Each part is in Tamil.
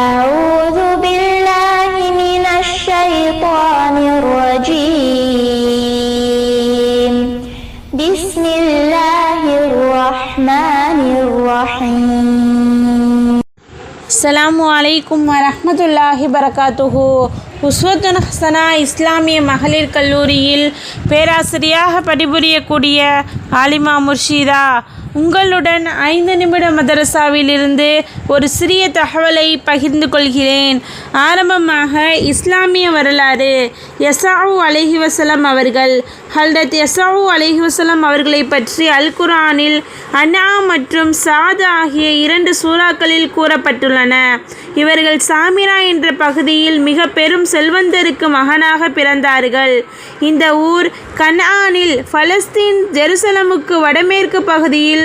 أعوذ بالله من الشيطان الرجيم بسم الله الرحمن الرحيم அஸ்ஸலாமு அலைக்கும் வரஹ்மத்துல்லாஹி பரகாத்துஹு உஸ்வத்துன் ஹசனா இஸ்லாமிய மகளிர் கல்லூரியில் பேராசிரியாக பணிபுரியக்கூடிய ஆலிமா முர்ஷிதா உங்களுடன் ஐந்து நிமிட மதரசாவிலிருந்து ஒரு சிறிய தகவலை பகிர்ந்து கொள்கிறேன். ஆரம்பமாக இஸ்லாமிய வரலாறு. யசாவு அலைஹி அவர்கள் ஹல்ரத் யசாவு அலைஹி வஸல்லம் அவர்களை பற்றி அல் குரானில் அனா மற்றும் சாத் ஆகிய இரண்டு சூறாக்களில் கூறப்பட்டுள்ளன. இவர்கள் சாமிரா என்ற பகுதியில் மிக பெரும் செல்வந்தருக்கு மகனாக பிறந்தார்கள். இந்த ஊர் கனானில் பலஸ்தீன் ஜெருசலமுக்கு வடமேற்கு பகுதியில்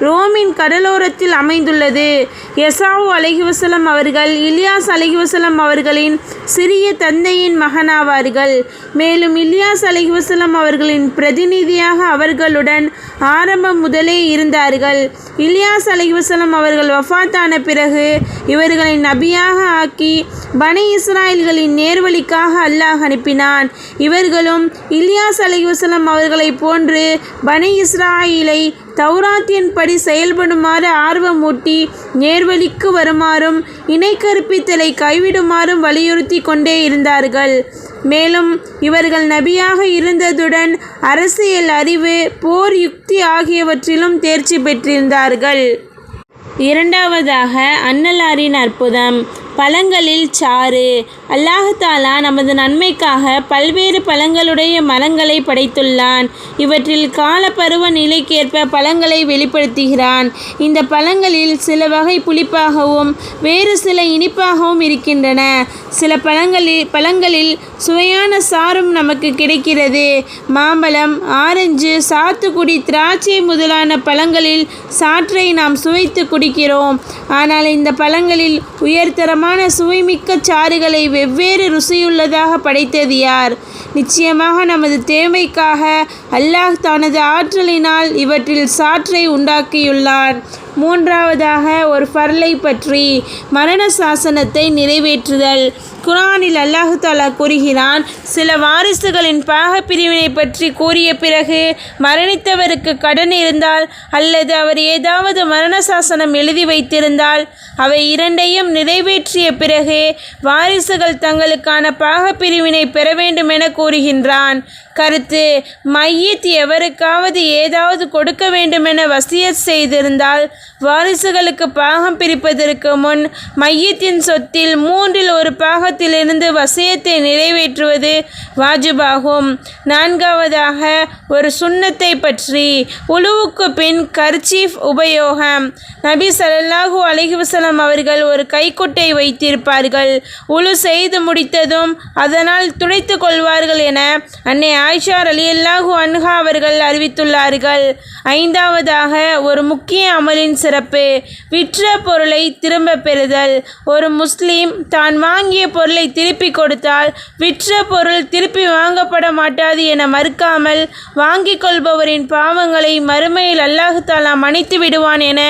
ரோமின் கடலோரத்தில் அமைந்துள்ளது. எசாவு அலஹிவசலம் அவர்கள் இலியாஸ் அலஹிவசலம் அவர்களின் சிறிய தந்தையின் மகனாவார்கள். மேலும் இலியாஸ் அலஹிவசலம் அவர்களின் பிரதிநிதியாக அவர்களுடன் ஆரம்பம் முதலே இருந்தார்கள். இலியாஸ் அலைஹிவசலம் அவர்கள் வஃபாத்தான பிறகு இவர்களை நபியாக ஆக்கி பனி இஸ்ராயல்களின் நேர்வழிக்காக அல்லாஹ் அனுப்பினான். இவர்களும் இலியாஸ் அலைஹிவசலம் அவர்களைப் போன்று பனி இஸ்ராயிலை தௌராத்தின்படி செயல்படுமாறு ஆர்வமூட்டி நேர்வழிக்கு வருமாறும் இணை கற்பித்தலை கைவிடுமாறும் வலியுறுத்தி கொண்டே இருந்தார்கள். மேலும் இவர்கள் நபியாக இருந்ததுடன் அரசியல் அறிவு போர் யுக்தி ஆகியவற்றிலும் தேர்ச்சி பெற்றிருந்தார்கள். இரண்டாவதாக அன்னலாரின் அற்புதம். பழங்களில் சாறு. அல்லாஹாலா நமது நன்மைக்காக பல்வேறு பழங்களுடைய மரங்களை படைத்துள்ளான். இவற்றில் காலப்பருவ நிலைக்கேற்ப பழங்களை வெளிப்படுத்துகிறான். இந்த பழங்களில் சில வகை புளிப்பாகவும் வேறு சில இனிப்பாகவும் இருக்கின்றன. சில பழங்களில் பழங்களில் சுவையான சாறும் நமக்கு கிடைக்கிறது. மாம்பழம் ஆரஞ்சு சாத்துக்குடி திராட்சை முதலான பழங்களில் சாற்றை நாம் சுவைத்து குடிக்கிறோம். ஆனால் இந்த பழங்களில் உயர்தரமான சுவைமிக்க சாறுகளை வெவ்வேறு ருசியுள்ளதாக படைத்தது யார்? நிச்சயமாக நமது தேவைக்காக அல்லாஹ் தனது ஆற்றலினால் இவற்றில் சாற்றை உண்டாக்கியுள்ளான் மூன்றாவதாக ஒரு ஃபர்லை பற்றி மரண சாசனத்தை நிறைவேற்றுதல். குரானில் அல்லாஹு தாலா கூறுகிறான் சில வாரிசுகளின் பாகப்பிரிவினை பற்றி கூறிய பிறகு மரணித்தவருக்கு கடன் இருந்தால் அல்லது அவர் ஏதாவது மரண சாசனம் எழுதி வைத்திருந்தால் அவை இரண்டையும் நிறைவேற்றிய பிறகு வாரிசுகள் தங்களுக்கான பாகப்பிரிவினை பெற வேண்டும் என கூறுகின்றான். கருத்து மையத் எவருக்காவது ஏதாவது கொடுக்க வேண்டுமென வசியத் செய்திருந்தால் வாரிசுகளுக்கு பாகம் பிரிப்பதற்கு முன் மையத்தின் சொத்தில் மூன்றில் ஒரு பாகத்திலிருந்து வசியத்தை நிறைவேற்றுவது வாஜிபாகும். நான்காவதாக ஒரு சுண்ணத்தை பற்றி. உழுவுக்கு பின் கர்ச்சீஃப் உபயோகம். நபி ஸல்லல்லாஹு அலைஹி அவர்கள் ஒரு கைக்குட்டை வைத்திருப்பார்கள். உழு செய்து முடித்ததும் அதனால் துடைத்து கொள்வார்கள் என அன்னை ஆயிஷார் அலி அல்லாஹூ அன்ஹா அவர்கள் அறிவித்துள்ளார்கள். ஐந்தாவதாக ஒரு முக்கிய அமலின் சிறப்பு. விற்ற பொருளை திரும்ப பெறுதல். ஒரு முஸ்லீம் தான் வாங்கிய பொருள் பொருளை திருப்பி கொடுத்தால் விற்ற பொருள் திருப்பி வாங்கப்பட மாட்டாது என மறுக்காமல் வாங்கிக் கொள்பவரின் பாவங்களை மறுமையில் அல்லாஹு தாலா மன்னித்து விடுவான் என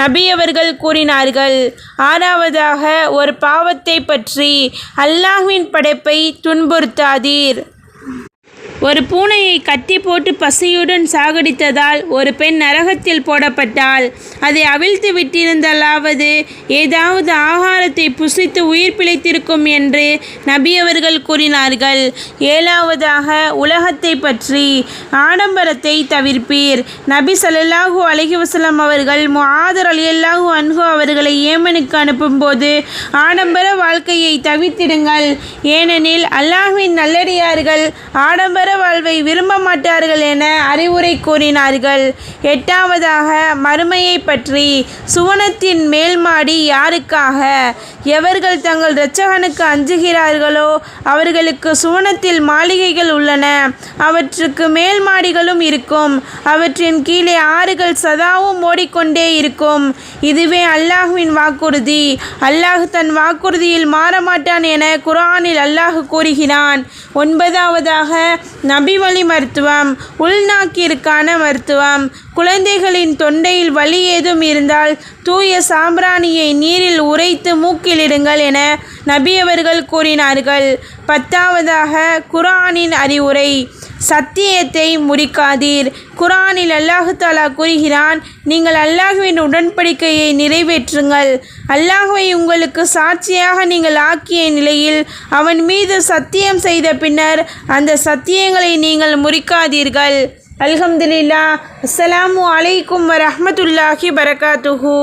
நபி அவர்கள் கூறினார்கள். ஆறாவதாக ஒரு பாவத்தை பற்றி அல்லாஹ்வின் படைப்பை துன்புறுத்தாதீர். ஒரு பூனையை கட்டி போட்டு பசியுடன் சாகடித்ததால் ஒரு பெண் நரகத்தில் போடப்பட்டாள். அதை அவிழ்த்து விட்டிருந்தலாவது ஏதாவது ஆகாரத்தை புசித்து உயிர் பிழைத்திருக்கும் என்று நபி அவர்கள் கூறினார்கள். ஏழாவதாக உலகத்தை பற்றி ஆடம்பரத்தை தவிர்ப்பீர். நபி ஸல்லல்லாஹு அலஹி வசலம் அவர்கள் முஆதர் அலியல்லாஹு அன்ஹு அவர்களை ஏமனுக்கு அனுப்பும்போது ஆடம்பர வாழ்க்கையை தவிர்த்திடுங்கள். ஏனெனில் அல்லாஹ்வின் நல்லடியார்கள் ஆடம்பர வாழ்வை விரும்ப மாட்டார்கள் என அறிவுரை கூறினார்கள். எட்டாவதாக மறுமையை பற்றி சுவனத்தின் மேல்மாடி யாருக்காக? எவர்கள் தங்கள் இரட்சகனுக்கு அஞ்சுகிறார்களோ அவர்களுக்கு சுவனத்தில் மாளிகைகள் உள்ளன. அவற்றுக்கு மேல் மாடிகளும் இருக்கும். அவற்றின் கீழே ஆறுகள் சதாவும் ஓடிக்கொண்டே இருக்கும். இதுவே அல்லாஹுவின் வாக்குறுதி. அல்லாஹ் தன் வாக்குறுதியில் மாறமாட்டான் என குர்ஆனில் அல்லாஹ் கூறுகிறான். ஒன்பதாவதாக நபி வழி மருத்துவம் உள்நாக்கிற்கான மருத்துவம் குழந்தைகளின் தொண்டையில் வலி ஏதும் இருந்தால் தூய சாம்பிராணியை நீரில் உரைத்து மூக்கிலிடுங்கள் என நபி அவர்கள் கூறினார்கள். பத்தாவதாக குர்ஆனின் அறிவுரை சத்தியத்தை முறிக்காதீர். குரானில் அல்லாஹு தாலா கூறுகிறான் நீங்கள் அல்லாஹுவின் உடன்படிக்கையை நிறைவேற்றுங்கள். அல்லாஹுவை உங்களுக்கு சாட்சியாக நீங்கள் ஆக்கிய நிலையில் அவன் மீது சத்தியம் செய்த பின்னர் அந்த சத்தியங்களை நீங்கள் முறிக்காதீர்கள். அல்ஹம்துலில்லா அஸ்ஸலாமு அலைக்கும் வரஹ்மத்துல்லாஹி பரகாத்துஹூ.